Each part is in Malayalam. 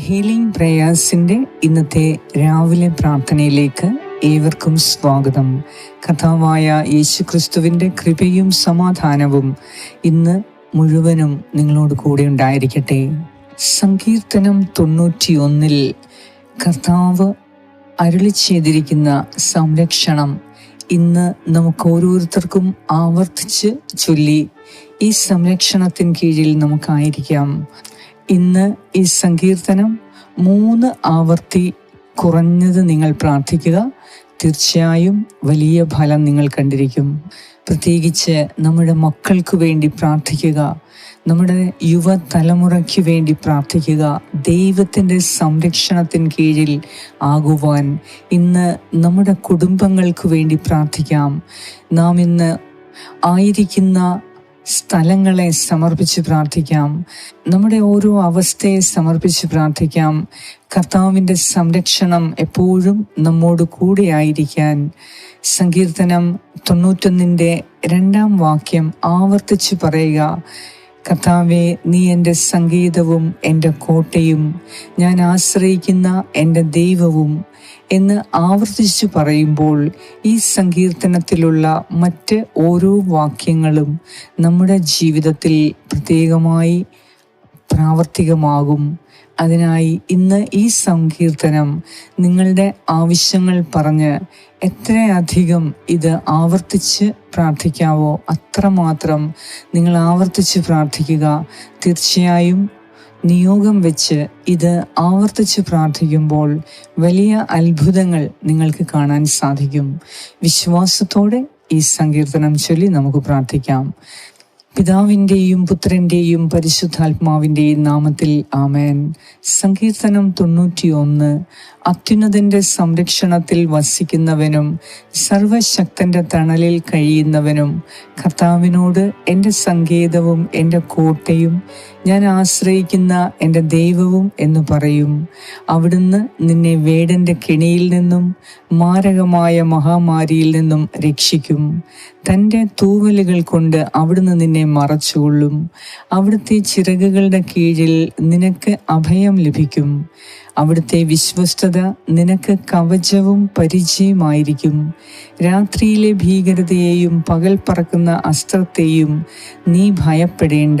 ഹീലിംഗ് പ്രയാസിന്റെ ഇന്നത്തെ രാവിലെ പ്രാർത്ഥനയിലേക്ക് ഏവർക്കും സ്വാഗതം. കഥാവായ യേശു ക്രിസ്തുവിന്റെ കൃപയും സമാധാനവും ഇന്ന് മുഴുവനും നിങ്ങളോട് കൂടെ ഉണ്ടായിരിക്കട്ടെ. സങ്കീർത്തനം തൊണ്ണൂറ്റി ഒന്നിൽ കർത്താവ് അരുളി ചെയ്തിരിക്കുന്ന സംരക്ഷണം ഇന്ന് നമുക്ക് ഓരോരുത്തർക്കും ആവർത്തിച്ച് ചൊല്ലി ഈ സംരക്ഷണത്തിന് കീഴിൽ നമുക്കായിരിക്കാം. ഇന്ന് ഈ സങ്കീർത്തനം മൂന്ന് ആവർത്തി കുറഞ്ഞത് നിങ്ങൾ പ്രാർത്ഥിക്കുക. തീർച്ചയായും വലിയ ഫലം നിങ്ങൾ കണ്ടിരിക്കും. പ്രത്യേകിച്ച് നമ്മുടെ മക്കൾക്ക് വേണ്ടി പ്രാർത്ഥിക്കുക നമ്മുടെ യുവതലമുറയ്ക്ക് വേണ്ടി പ്രാർത്ഥിക്കുക ദൈവത്തിന്റെ സംരക്ഷണത്തിന് കീഴിൽ ആകുവാൻ ഇന്ന് നമ്മുടെ കുടുംബങ്ങൾക്ക് വേണ്ടി പ്രാർത്ഥിക്കാം. നാം ഇന്ന് ആയിരിക്കുന്ന സ്ഥലങ്ങളെ സമർപ്പിച്ച് പ്രാർത്ഥിക്കാം. നമ്മുടെ ഓരോ അവസ്ഥയെ സമർപ്പിച്ച് പ്രാർത്ഥിക്കാം. കർത്താവിന്റെ സംരക്ഷണം എപ്പോഴും നമ്മോട് കൂടെ ആയിരിക്കാൻ. സങ്കീർത്തനം തൊണ്ണൂറ്റൊന്നിന്റെ രണ്ടാം വാക്യം ആവർത്തിച്ച് പറയുക. കർത്താവെ നീ എന്റെ സംഗീതവും എന്റെ കോട്ടയും ഞാൻ ആശ്രയിക്കുന്ന എന്റെ ദൈവവും എന്ന് ആവർത്തിച്ചു പറയുമ്പോൾ ഈ സങ്കീർത്തനത്തിലുള്ള മറ്റ് ഓരോ വാക്യങ്ങളും നമ്മുടെ ജീവിതത്തിൽ പ്രത്യേകമായി പ്രാവർത്തികമാകും. അതിനായി ഇന്ന് ഈ സങ്കീർത്തനം നിങ്ങളുടെ ആവശ്യങ്ങൾ പറഞ്ഞ് എത്രയധികം ഇത് ആവർത്തിച്ച് പ്രാർത്ഥിക്കാവോ അത്രമാത്രം നിങ്ങൾ ആവർത്തിച്ച് പ്രാർത്ഥിക്കുക. തീർച്ചയായും നിയോഗം വെച്ച് ഇത് ആവർത്തിച്ച് പ്രാർത്ഥിക്കുമ്പോൾ വലിയ അത്ഭുതങ്ങൾ നിങ്ങൾക്ക് കാണാൻ സാധിക്കും. വിശ്വാസത്തോടെ ഈ സങ്കീർത്തനം ചൊല്ലി നമുക്ക് പ്രാർത്ഥിക്കാം. പിതാവിന്റെയും പുത്രന്റെയും പരിശുദ്ധാത്മാവിന്റെയും നാമത്തിൽ ആമേൻ. സങ്കീർത്തനം തൊണ്ണൂറ്റിയൊന്ന്. അത്യുന്നതിന്റെ സംരക്ഷണത്തിൽ വസിക്കുന്നവനും സർവശക്തന്റെ തണലിൽ കഴിയുന്നവനും കർത്താവിനോട് എന്റെ സങ്കേതവും എന്റെ കോട്ടയും ഞാൻ ആശ്രയിക്കുന്ന എന്റെ ദൈവവും എന്ന് പറയും. അവിടുന്ന് നിന്നെ വേടന്റെ കെണിയിൽ നിന്നും മാരകമായ മഹാമാരിയിൽ നിന്നും രക്ഷിക്കും. തന്റെ തൂവലുകൾ കൊണ്ട് അവിടുന്ന് നിന്നെ മറച്ചുകൊള്ളും. അവിടുത്തെ ചിറകുകളുടെ കീഴിൽ നിനക്ക് അഭയം ലഭിക്കും. അവിടുത്തെ വിശ്വസ്തത നിനക്ക് കവചവും പരിചയമായിരിക്കും. രാത്രിയിലെ ഭീകരതയെയും പകൽ പറക്കുന്ന അസ്ത്രത്തെയും നീ ഭയപ്പെടേണ്ട.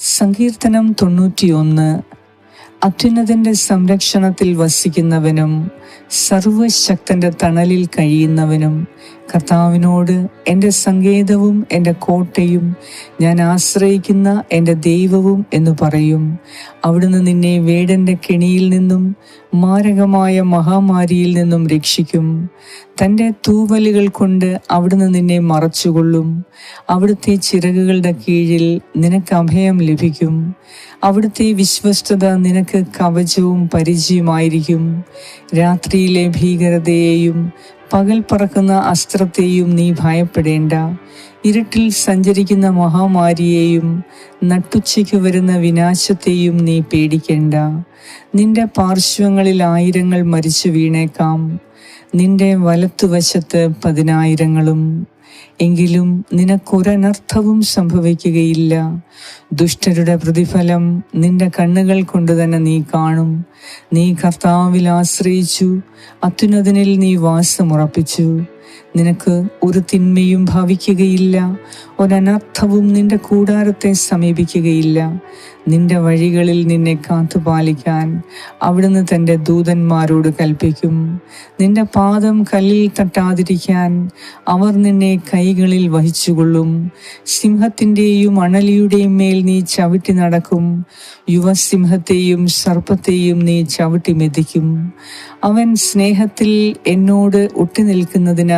സങ്കീർത്തനം തൊണ്ണൂറ്റിയൊന്ന്. അത്യുന്നതന്റെ സംരക്ഷണത്തിൽ വസിക്കുന്നവനും സർവശക്തന്റെ തണലിൽ കഴിയുന്നവനും കർത്താവിനോട് എന്റെ സങ്കേതവും എന്റെ കോട്ടയും ഞാൻ ആശ്രയിക്കുന്ന എന്റെ ദൈവവും എന്ന് പറയും. അവിടുന്ന് നിന്നെ വേടന്റെ കെണിയിൽ നിന്നും മാരകമായ മഹാമാരിയിൽ നിന്നും രക്ഷിക്കും. തന്റെ തൂവലുകൾ കൊണ്ട് അവിടുന്ന് നിന്നെ മറച്ചുകൊള്ളും. അവിടുത്തെ ചിറകുകളുടെ കീഴിൽ നിനക്ക് അഭയം ലഭിക്കും. അവിടുത്തെ വിശ്വസ്തത നിനക്ക് കവചവും പരിചയമായിരിക്കും. രാത്രിയിലെ ഭീകരതയെയും പകൽ പറക്കുന്ന അസ്ത്രത്തെയും നീ ഭയപ്പെടേണ്ട. ഇരുട്ടിൽ സഞ്ചരിക്കുന്ന മഹാമാരിയെയും നട്ടുച്ചയ്ക്ക് വരുന്ന വിനാശത്തെയും നീ പേടിക്കേണ്ട. നിന്റെ പാർശ്വങ്ങളിൽ ആയിരങ്ങൾ മരിച്ചു വീണേക്കാം. നിന്റെ വലത്തുവശത്ത് പതിനായിരങ്ങളും എങ്കിലും നിനക്കൊരനർത്ഥവും സംഭവിക്കുകയില്ല. ദുഷ്ടരുടെ പ്രതിഫലം നിന്റെ കണ്ണുകൾ കൊണ്ട് തന്നെ നീ കാണും. നീ കർത്താവിൽ ആശ്രയിച്ചു. അത്യുന്നതനിൽ നീ വാസമുറപ്പിച്ചു. നിനക്ക് ഒരു തിന്മയും ഭാവിക്കുകയില്ല. ഒരനർത്ഥവും നിന്റെ കൂടാരത്തെ സമീപിക്കുകയില്ല. നിന്റെ വഴികളിൽ നിന്നെ കാത്തുപാലിക്കാൻ അവിടുന്ന് തന്റെ ദൂതന്മാരോട് കൽപ്പിക്കും. നിന്റെ പാദം കല്ലിൽ തട്ടാതിരിക്കാൻ അവർ നിന്നെ കൈകളിൽ വഹിച്ചുകൊള്ളും. സിംഹത്തിന്റെയും അണലിയുടെയും മേൽ നീ ചവിട്ടി നടക്കും. യുവസിംഹത്തെയും സർപ്പത്തെയും നീ ചവിട്ടി മെതിക്കും. അവൻ സ്നേഹത്തിൽ എന്നോട് ഒട്ടി നിൽക്കുന്നതിനാൽ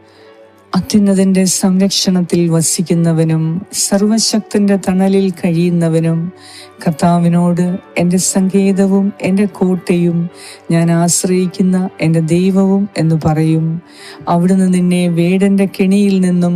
അത്യുന്നതിന്റെ സംരക്ഷണത്തിൽ വസിക്കുന്നവനും സർവശക്തന്റെ തണലിൽ കഴിയുന്നവനും കർത്താവിനോട് എന്റെ സങ്കേതവും എന്റെ കോട്ടയും ഞാൻ ആശ്രയിക്കുന്ന എന്റെ ദൈവവും എന്ന് പറയും. അവിടുന്ന് നിന്നെ വേടന്റെ കെണിയിൽ നിന്നും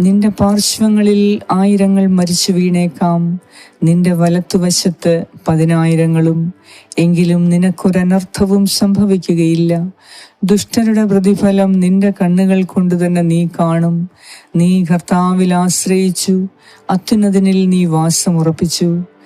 നിന്റെ പാർശ്വങ്ങളിൽ ആയിരങ്ങൾ മരിച്ചു വീണേക്കാം. നിന്റെ വലത്തുവശത്ത് പതിനായിരങ്ങളും. എങ്കിലും നിനക്കൊരനർത്ഥവും സംഭവിക്കുകയില്ല. ദുഷ്ടരുടെ പ്രതിഫലം നിന്റെ കണ്ണുകൾ കൊണ്ട് തന്നെ നീ കാണും. നീ കർത്താവിൽ ആശ്രയിച്ചു. അത്യുന്നതിനിൽ നീ വാസമുറപ്പിച്ചു.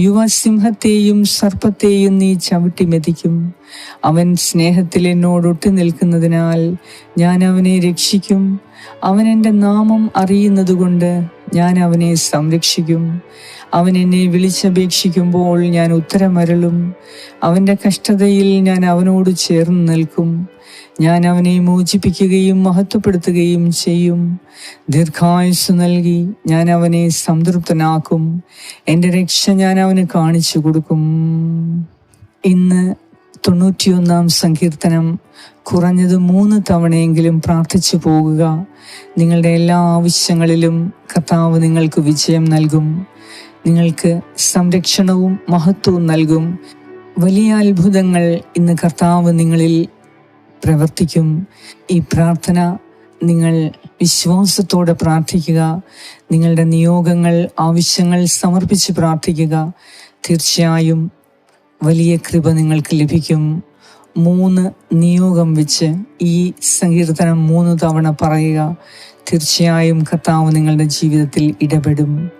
യുവസിംഹത്തെയും സർപ്പത്തെയും നീ ചവിട്ടി മെതിക്കും. അവൻ സ്നേഹത്തിൽ എന്നോട് ഒട്ടി നിൽക്കുന്നതിനാൽ ഞാൻ അവനെ രക്ഷിക്കും. അവൻ എന്റെ നാമം അറിയുന്നതുകൊണ്ട് ഞാൻ അവനെ സംരക്ഷിക്കും. അവൻ എന്നെ വിളിച്ചപേക്ഷിക്കുമ്പോൾ ഞാൻ ഉത്തരമരളും. അവന്റെ കഷ്ടതയിൽ ഞാൻ അവനോട് ചേർന്ന് നിൽക്കും. ഞാൻ അവനെ മോചിപ്പിക്കുകയും മഹത്വപ്പെടുത്തുകയും ചെയ്യും. ദീർഘായുസ് നൽകി ഞാൻ അവനെ സംതൃപ്തനാക്കും. എന്റെ രക്ഷ ഞാൻ അവന് കാണിച്ചു കൊടുക്കും. ഇന്ന് തൊണ്ണൂറ്റിയൊന്നാം സങ്കീർത്തനം കുറഞ്ഞത് മൂന്ന് തവണയെങ്കിലും പ്രാർത്ഥിച്ചു പോകുക. നിങ്ങളുടെ എല്ലാ ആവശ്യങ്ങളിലും കർത്താവ് നിങ്ങൾക്ക് വിജയം നൽകും. നിങ്ങൾക്ക് സംരക്ഷണവും മഹത്വവും നൽകും. വലിയ അത്ഭുതങ്ങൾ ഇന്ന് കർത്താവ് നിങ്ങളിൽ പ്രവർത്തിക്കും. ഈ പ്രാർത്ഥന നിങ്ങൾ വിശ്വാസത്തോടെ പ്രാർത്ഥിക്കുക. നിങ്ങളുടെ നിയോഗങ്ങൾ ആവശ്യങ്ങൾ സമർപ്പിച്ച് പ്രാർത്ഥിക്കുക. തീർച്ചയായും വലിയ കൃപ നിങ്ങൾക്ക് ലഭിക്കും. മൂന്ന് നിയോഗം വെച്ച് ഈ സങ്കീർത്തനം മൂന്ന് തവണ പറയുക. തീർച്ചയായും കർത്താവ് നിങ്ങളുടെ ജീവിതത്തിൽ ഇടപെടും.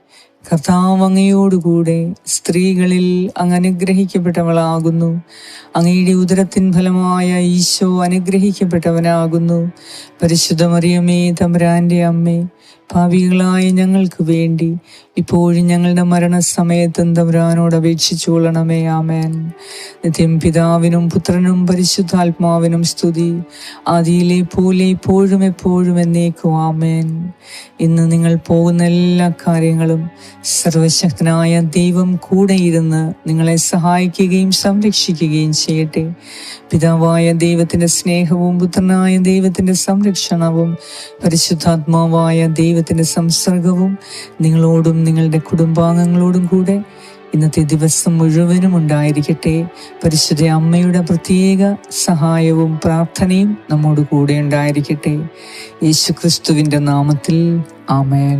കർത്താവ് സ്ത്രീകളിൽ അങ്ങ് അനുഗ്രഹിക്കപ്പെട്ടവളാകുന്നു. അങ്ങയുടെ ഉദരത്തിൻ ഫലമായ ഈശോ അനുഗ്രഹിക്കപ്പെട്ടവനാകുന്നു. പരിശുദ്ധമറിയമേ മറിയമേ തമ്പുരാന്റെ അമ്മേ പാപികളായ ഞങ്ങൾക്ക് വേണ്ടി ഇപ്പോഴും ഞങ്ങളുടെ മരണസമയത്തും തമ്പുരാനോട് അപേക്ഷിച്ചു കൊള്ളണമേ ആമേൻ. നിത്യം പിതാവിനും പുത്രനും പരിശുദ്ധാത്മാവിനും സ്തുതി. ആദിയിലെ പോലെ ഇപ്പോഴും എപ്പോഴും എന്നേക്കും ആമേൻ. ഇന്ന് നിങ്ങൾ പോകുന്ന എല്ലാ കാര്യങ്ങളും സർവശക്തനായ ദൈവം കൂടെ ഇരുന്ന് നിങ്ങളെ സഹായിക്കുകയും സംരക്ഷിക്കുകയും ചെയ്യട്ടെ. പിതാവായ ദൈവത്തിന്റെ സ്നേഹവും പുത്രനായ ദൈവത്തിന്റെ സംരക്ഷണവും പരിശുദ്ധാത്മാവായ ദൈവത്തിന്റെ സംസർഗവും നിങ്ങളോടും നിങ്ങളുടെ കുടുംബാംഗങ്ങളോടും കൂടെ ഇന്നത്തെ ദിവസം മുഴുവനും ഉണ്ടായിരിക്കട്ടെ. പരിശുദ്ധ അമ്മയുടെ പ്രത്യേക സഹായവും പ്രാർത്ഥനയും നമ്മോട് കൂടെ ഉണ്ടായിരിക്കട്ടെ. യേശു ക്രിസ്തുവിന്റെ നാമത്തിൽ ആമേൻ.